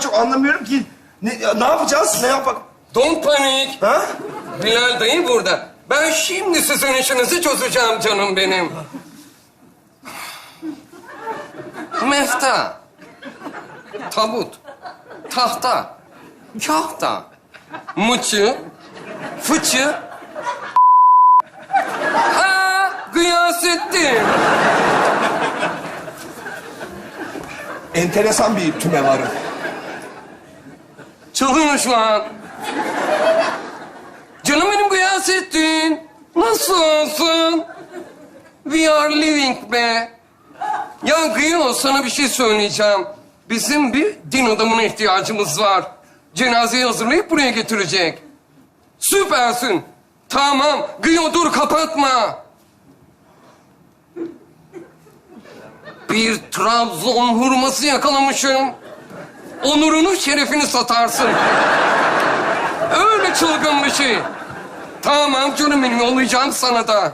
kadar çok anlamıyorum ki. Ne, ne yapacağız? Ne yapalım? Don't panik. Ha? Bilal dayı burada. Ben şimdi sizin işinizi çözeceğim canım benim. Mefta. Tabut. Tahta. Kahta. Mıçı. Fıçı. Ha, Gıyasettin. Enteresan bir tüme varım. Çalıyor şu an. Canım benim Gıyasettin. Nasılsın? We are living be. Ya Gıyo sana bir şey söyleyeceğim. Bizim bir din adamına ihtiyacımız var. Cenazeyi hazırlayıp buraya getirecek. Süpersin. Tamam. Gıyo dur kapatma. Bir Trabzon hurması yakalamışım. Onurunu, şerefini satarsın. Öyle çılgın bir şey. Tamam canım benim yollayacağım sana da.